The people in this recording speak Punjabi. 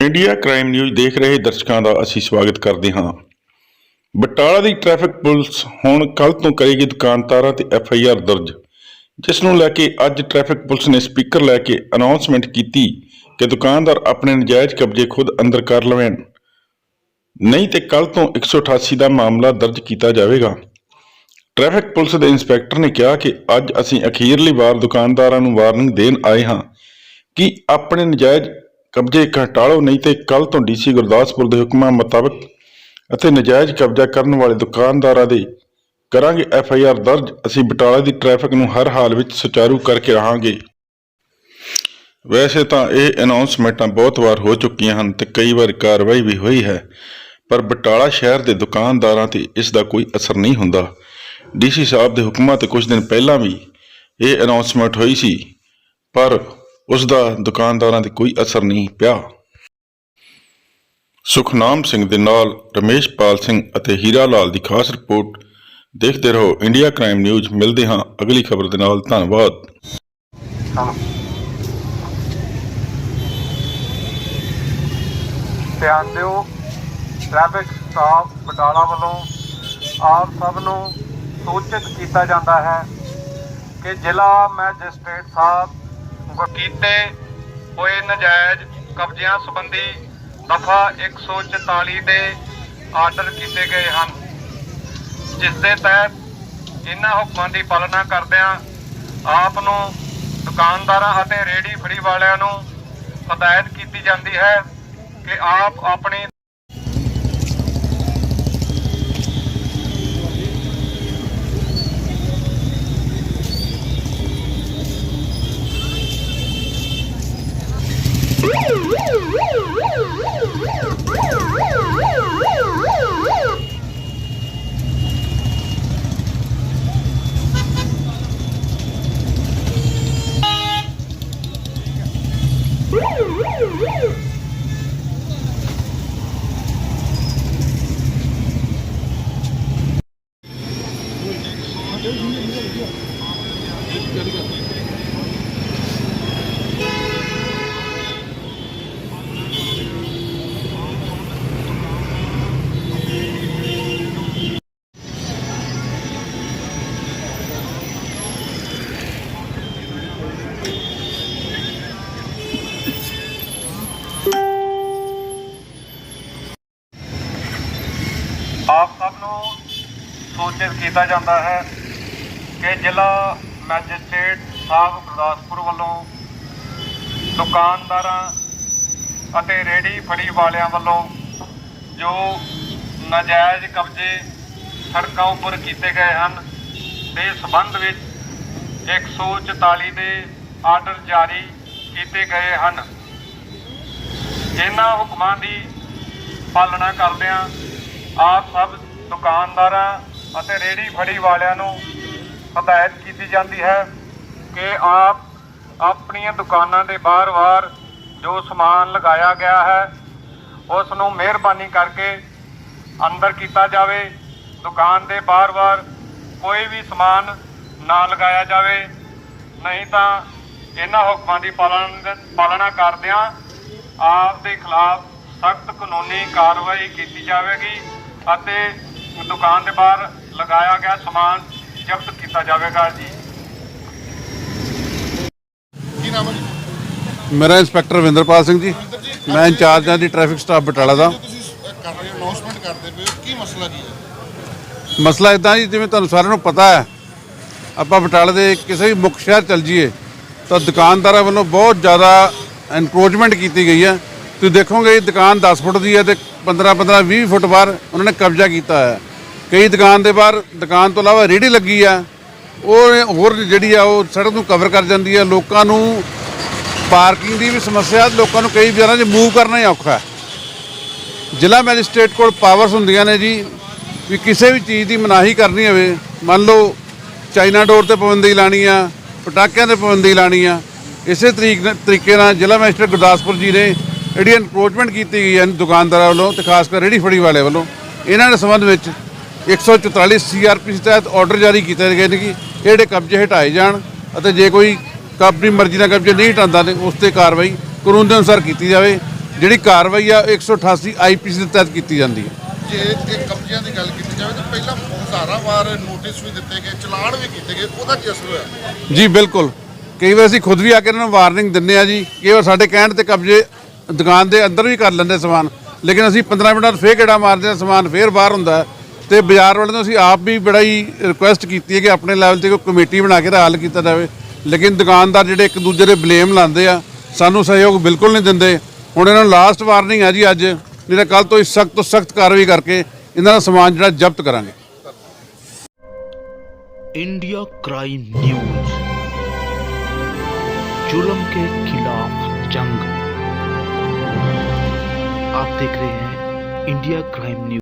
ਇੰਡੀਆ ਕ੍ਰਾਈਮ ਨਿਊਜ਼ ਦੇਖ ਰਹੇ ਦਰਸ਼ਕਾਂ ਦਾ ਅਸੀਂ ਸਵਾਗਤ ਕਰਦੇ ਹਾਂ। ਬਟਾਲਾ ਦੀ ਟ੍ਰੈਫਿਕ ਪੁਲਿਸ ਹੁਣ ਕੱਲ ਤੋਂ ਕਰੇਗੀ ਦੁਕਾਨਦਾਰਾਂ ਤੇ ਐਫ ਆਈ ਆਰ ਦਰਜ, ਜਿਸ ਨੂੰ ਲੈ ਕੇ ਅੱਜ ਟ੍ਰੈਫਿਕ ਪੁਲਿਸ ਨੇ ਸਪੀਕਰ ਲੈ ਕੇ ਅਨਾਉਂਸਮੈਂਟ ਕੀਤੀ ਕਿ ਦੁਕਾਨਦਾਰ ਆਪਣੇ ਨਜਾਇਜ਼ ਕਬਜ਼ੇ ਖੁਦ ਅੰਦਰ ਕਰ ਲਵੇਣ। ਨਹੀਂ ਤੇ ਕੱਲ ਤੋਂ 188 ਦਾ ਮਾਮਲਾ ਦਰਜ ਕੀਤਾ ਜਾਵੇਗਾ। ਟ੍ਰੈਫਿਕ ਪੁਲਿਸ ਦੇ ਇੰਸਪੈਕਟਰ ਨੇ ਕਿਹਾ ਕਿ ਅੱਜ ਅਸੀਂ ਅਖੀਰਲੀ ਵਾਰ ਦੁਕਾਨਦਾਰਾਂ ਨੂੰ ਵਾਰਨਿੰਗ ਦੇਣ ਆਏ ਹਾਂ ਕਿ ਆਪਣੇ ਨਜਾਇਜ਼ ਕਬਜ਼ੇ ਘਟਾਲੋ ਨਹੀਂ ਤੇ ਕੱਲ ਤੋਂ ਡੀਸੀ ਗੁਰਦਾਸਪੁਰ ਦੇ ਹੁਕਮਾਂ ਮੁਤਾਬਕ ਅਤੇ ਨਜਾਇਜ਼ ਕਬਜ਼ਾ ਕਰਨ ਵਾਲੇ ਦੁਕਾਨਦਾਰਾਂ ਦੇ ਕਰਾਂਗੇ ਐਫ ਆਈ ਆਰ ਦਰਜ। ਅਸੀਂ ਬਟਾਲਾ ਦੀ ਟ੍ਰੈਫਿਕ ਨੂੰ ਹਰ ਹਾਲ ਵਿੱਚ ਸੁਚਾਰੂ ਕਰਕੇ ਰਹਾਂਗੇ। ਵੈਸੇ ਤਾਂ ਇਹ ਅਨਾਉਂਸਮੈਂਟਾਂ ਬਹੁਤ ਵਾਰ ਹੋ ਚੁੱਕੀਆਂ ਹਨ ਤੇ ਕਈ ਵਾਰ ਕਾਰਵਾਈ ਵੀ ਹੋਈ ਹੈ, ਪਰ ਬਟਾਲਾ ਸ਼ਹਿਰ ਦੇ ਦੁਕਾਨਦਾਰਾਂ ਤੇ ਇਸ ਦਾ ਕੋਈ ਅਸਰ ਨਹੀਂ ਹੁੰਦਾ। ਡੀਸੀ ਸਾਹਿਬ ਦੇ ਹੁਕਮਾਂ ਤੇ ਕੁਝ ਦਿਨ ਪਹਿਲਾਂ ਵੀ ਇਹ ਅਨਾਉਂਸਮੈਂਟ ਹੋਈ ਸੀ, ਪਰ ਉਸ ਦਾ ਦੁਕਾਨਦਾਰਾਂ ਤੇ ਕੋਈ ਅਸਰ ਨਹੀਂ ਪਿਆ। ਸੁਖਨਾਮ ਸਿੰਘ ਦੇ ਨਾਲ ਰਮੇਸ਼ਪਾਲ ਸਿੰਘ ਅਤੇ ਹੀਰਾ ਲਾਲ ਦੀ ਖਾਸ ਰਿਪੋਰਟ ਦੇਖਦੇ ਰਹੋ। ਇੰਡੀਆ ਕ੍ਰਾਈਮ ਨਿਊਜ਼, ਮਿਲਦੇ ਹਾਂ ਅਗਲੀ ਖਬਰ ਦੇ ਨਾਲ। ਧੰਨਵਾਦ। ਧਿਆਨ ਦਿਓ ਟ੍ਰੈਫਿਕ ਸਟਾਫ ਬਟਾਲਾ ਵੱਲੋਂ ਆਪ ਸਭ ਨੂੰ ਸੂਚਿਤ ਕੀਤਾ ਜਾਂਦਾ ਹੈ ਕਿ ਜ਼ਿਲ੍ਹਾ ਮੈਜਿਸਟ੍ਰੇਟ ਸਾਹਿਬ ਕੀਤੇ ਹੋਏ ਨਜਾਇਜ਼ ਕਬਜ਼ਿਆਂ ਸੰਬੰਧੀ ਦਫਾ 144 ਦੇ ਆਰਡਰ ਕੀਤੇ ਗਏ ਹਨ, ਜਿਸ ਦੇ ਤਹਿਤ ਇਹਨਾਂ ਹੁਕਮਾਂ ਦੀ ਪਾਲਣਾ ਕਰਦਿਆਂ ਆਪ ਨੂੰ ਦੁਕਾਨਦਾਰਾਂ ਅਤੇ ਰੇਹੜੀ ਫੜੀ ਵਾਲਿਆਂ ਨੂੰ ਹਦਾਇਤ ਕੀਤੀ ਜਾਂਦੀ ਹੈ ਕਿ ਆਪ ਆਪਣੀ Woo! ਸੂਚਿਤ ਕੀਤਾ ਜਾਂਦਾ ਹੈ ਕਿ ਜ਼ਿਲ੍ਹਾ ਮੈਜਿਸਟ੍ਰੇਟ ਸਾਹਿਬ ਗੁਰਦਾਸਪੁਰ ਵੱਲੋਂ ਦੁਕਾਨਦਾਰਾਂ ਅਤੇ ਰੇਹੜੀ ਫੜੀ ਵਾਲਿਆਂ ਵੱਲੋਂ ਜੋ ਨਾਜਾਇਜ਼ ਕਬਜ਼ੇ ਸੜਕਾਂ ਉੱਪਰ ਕੀਤੇ ਗਏ ਹਨ, ਦੇ ਸਬੰਧ ਵਿੱਚ 144 ਦੇ ਆਰਡਰ ਜਾਰੀ ਕੀਤੇ ਗਏ ਹਨ। ਇਹਨਾਂ ਹੁਕਮਾਂ ਦੀ ਪਾਲਣਾ ਕਰਦਿਆਂ ਆਪ ਸਭ ਦੁਕਾਨਦਾਰਾਂ ਅਤੇ ਰੇਹੜੀ ਫੜੀ ਵਾਲਿਆਂ ਨੂੰ ਹਦਾਇਤ ਕੀਤੀ ਜਾਂਦੀ ਹੈ ਕਿ ਆਪ ਆਪਣੀਆਂ ਦੁਕਾਨਾਂ ਦੇ ਬਾਹਰ-ਬਾਹਰ ਜੋ ਸਮਾਨ ਲਗਾਇਆ ਗਿਆ ਹੈ ਉਸ ਨੂੰ ਮਿਹਰਬਾਨੀ ਕਰਕੇ ਅੰਦਰ ਕੀਤਾ ਜਾਵੇ। ਦੁਕਾਨ ਦੇ ਬਾਹਰ-ਬਾਹਰ ਕੋਈ ਵੀ ਸਮਾਨ ਨਾ ਲਗਾਇਆ ਜਾਵੇ। ਨਹੀਂ ਤਾਂ ਇਹਨਾਂ ਹੁਕਮਾਂ ਦੀ ਪਾਲਣ ਪਾਲਣਾ ਕਰਦਿਆਂ ਆਪ ਦੇ ਖਿਲਾਫ ਸਖਤ ਕਾਨੂੰਨੀ ਕਾਰਵਾਈ ਕੀਤੀ ਜਾਵੇਗੀ ਅਤੇ ਦੁਕਾਨ ਦੇ ਬਾਹਰ ਲਗਾਇਆ ਗਿਆ ਸਮਾਨ ਜ਼ਬਤ ਕੀਤਾ ਜਾਵੇਗਾ ਜੀ। ਕੀ ਨਾਮ ਹੈ ਜੀ? ਮੇਰਾ ਇੰਸਪੈਕਟਰ ਰਵਿੰਦਰਪਾਲ ਸਿੰਘ ਜੀ। ਮੈਂ ਇੰਚਾਰਜ ਹਾਂ ਦੀ ਟ੍ਰੈਫਿਕ ਸਟਾਫ ਬਟਾਲਾ ਦਾ। ਜੋ ਤੁਸੀਂ ਅਹ, ਕਰ ਰਹੇ ਹੋ ਅਨਾਉਂਸਮੈਂਟ ਕਰਦੇ ਪਏ ਹੋ ਕੀ ਮਸਲਾ ਕੀ ਹੈ? ਮਸਲਾ ਇਦਾਂ ਜੀ ਜਿਵੇਂ ਤੁਹਾਨੂੰ ਸਾਰਿਆਂ ਨੂੰ ਪਤਾ ਹੈ ਆਪਾਂ ਬਟਾਲਾ ਦੇ ਕਿਸੇ ਵੀ ਮੁੱਖ ਸ਼ਹਿਰ ਚੱਲ ਜੀਏ ਤਾਂ ਦੁਕਾਨਦਾਰਾਂ ਵੱਲੋਂ ਬਹੁਤ ਜ਼ਿਆਦਾ ਐਨਕਰੋਚਮੈਂਟ ਕੀਤੀ ਗਈ ਹੈ। ਤੁਸੀਂ ਦੇਖੋਗੇ ਇਹ ਦੁਕਾਨ 10 ਫੁੱਟ ਦੀ ਹੈ ਤੇ 15 15 20 ਫੁੱਟ ਬਾਹਰ ਉਹਨਾਂ ਨੇ ਕਬਜ਼ਾ ਕੀਤਾ ਹੈ। ਕਈ ਦੁਕਾਨ ਦੇ ਬਾਹਰ, ਦੁਕਾਨ ਤੋਂ ਇਲਾਵਾ ਰੇਹੜੀ ਲੱਗੀ ਆ। ਉਹ ਹੋਰ ਜਿਹੜੀ ਆ, ਉਹ ਸੜਕ ਨੂੰ ਕਵਰ ਕਰ ਜਾਂਦੀ ਆ। ਲੋਕਾਂ ਨੂੰ ਪਾਰਕਿੰਗ ਦੀ ਵੀ ਸਮੱਸਿਆ, ਲੋਕਾਂ ਨੂੰ ਕਈ ਵਿਚਾਰਾਂ 'ਚ ਮੂਵ ਕਰਨਾ ਹੀ ਔਖਾ ਹੈ। ਜ਼ਿਲ੍ਹਾ ਮੈਜਿਸਟ੍ਰੇਟ ਕੋਲ ਪਾਵਰਸ ਹੁੰਦੀਆਂ ਨੇ ਜੀ, ਵੀ ਕਿਸੇ ਵੀ ਚੀਜ਼ ਦੀ ਮਨਾਹੀ ਕਰਨੀ ਹੋਵੇ। ਮੰਨ ਲਓ, ਚਾਈਨਾ ਡੋਰ ਤੇ ਪਾਬੰਦੀ ਲਾਣੀ ਆ, ਪਟਾਕਿਆਂ ਤੇ ਪਾਬੰਦੀ ਲਾਣੀ ਆ। ਇਸੇ ਤਰੀਕ ਤਰੀਕੇ ਨਾਲ ਜ਼ਿਲ੍ਹਾ ਮੈਜਿਸਟ੍ਰੇਟ ਗੁਰਦਾਸਪੁਰ ਜੀ ਨੇ ਜਿਹੜੀ ਐਨਕਰੋਚਮੈਂਟ ਕੀਤੀ ਗਈ ਹੈ ਦੁਕਾਨਦਾਰਾਂ ਵੱਲੋਂ ਤੇ ਖਾਸ ਕਰ ਰੇਹੜੀ ਫੜੀ ਵਾਲੇ ਵੱਲੋਂ। ਇਹਨਾਂ ਦੇ ਸੰਬੰਧ ਵਿੱਚ 144 ਸੀਆਰਪੀ ਤਹਿਤ ਆਰਡਰ ਜਾਰੀ ਕੀਤੇ ਗਏ ਨੇ ਕਿ ਇਹ ਜਿਹੜੇ ਕਬਜ਼ੇ ਹਟਾਏ ਜਾਣ ਅਤੇ ਜੇ ਕੋਈ ਆਪਣੀ ਮਰਜ਼ੀ ਨਾਲ ਕਬਜ਼ੇ ਨਹੀਂ ਹਟਾਉਂਦਾ ਤੇ ਉਸ ਤੇ ਕਾਰਵਾਈ ਕਾਨੂੰਨ ਦੇ ਅਨੁਸਾਰ ਕੀਤੀ ਜਾਵੇ ਜਿਹੜੀ ਕਾਰਵਾਈ ਆ 188 ਆਈਪੀਸੀ ਦੇ ਤਹਿਤ ਕੀਤੀ ਜਾਂਦੀ ਹੈ। ਜੇ ਇਹ ਕਬਜ਼ਿਆਂ ਦੀ ਗੱਲ ਕੀਤੀ ਜਾਵੇ ਤਾਂ ਪਹਿਲਾਂ ਹਜ਼ਾਰਾਂ ਵਾਰ ਨੋਟਿਸ ਵੀ ਦਿੱਤੇ ਗਏ ਚਲਾਨ ਵੀ ਕੀਤੇ ਗਏ ਉਹਦਾ ਕੀ ਅਸਰ ਹੋਇਆ? ਜੀ ਬਿਲਕੁਲ। ਕਈ ਵਾਰ ਅਸੀਂ ਖੁਦ ਵੀ ਆ ਕੇ ਇਹਨਾਂ ਨੂੰ ਵਾਰਨਿੰਗ ਦਿੰਦੇ ਆ ਜੀ ਕਈ ਵਾਰ ਸਾਡੇ ਕਹਿਣ ਤੇ ਕਬਜ਼ੇ ਦੁਕਾਨ ਦੇ ਅੰਦਰ ਵੀ ਕਰ ਲੈਂਦੇ ਸਮਾਨ ਲੇਕਿਨ ਅਸੀਂ 15 ਮਿੰਟਾਂ ਫੇਰ ਗੇੜਾ ਮਾਰਦੇ ਆ ਸਮਾਨ ਫੇਰ ਬਾਹਰ ਹੁੰਦਾ ਹੈ। ਤੇ ਬਾਜ਼ਾਰ ਵਾਲਿਆਂ ਨੂੰ ਅਸੀਂ ਆਪ ਵੀ ਬੜਾ ਹੀ ਰਿਕੁਐਸਟ ਕੀਤੀ ਹੈ ਕਿ ਆਪਣੇ ਲੈਵਲ ਤੇ ਕੋਈ ਕਮੇਟੀ ਬਣਾ ਕੇ ਇਹਦਾ ਹੱਲ ਕੀਤਾ ਜਾਵੇ ਲੇਕਿਨ ਦੁਕਾਨਦਾਰ ਜਿਹੜੇ ਇੱਕ ਦੂਜੇ ਦੇ ਬਲੇਮ ਲਾਉਂਦੇ ਆ ਸਾਨੂੰ ਸਹਿਯੋਗ ਬਿਲਕੁਲ ਨਹੀਂ ਦਿੰਦੇ ਹੁਣ ਇਹਨਾਂ ਨੂੰ ਲਾਸਟ ਵਾਰਨਿੰਗ ਹੈ ਜੀ ਅੱਜ ਨਹੀਂ ਤਾਂ ਕੱਲ ਤੋਂ ਸਖਤ ਤੋਂ ਸਖਤ ਕਾਰਵਾਈ ਕਰਕੇ ਇਹਨਾਂ ਦਾ ਸਮਾਨ ਜਿਹੜਾ ਜ਼ਬਤ ਕਰਾਂਗੇ इंडिया क्राइम न्यूज जुल्म के खिलाफ जंग आप देख रहे हैं इंडिया क्राइम न्यूज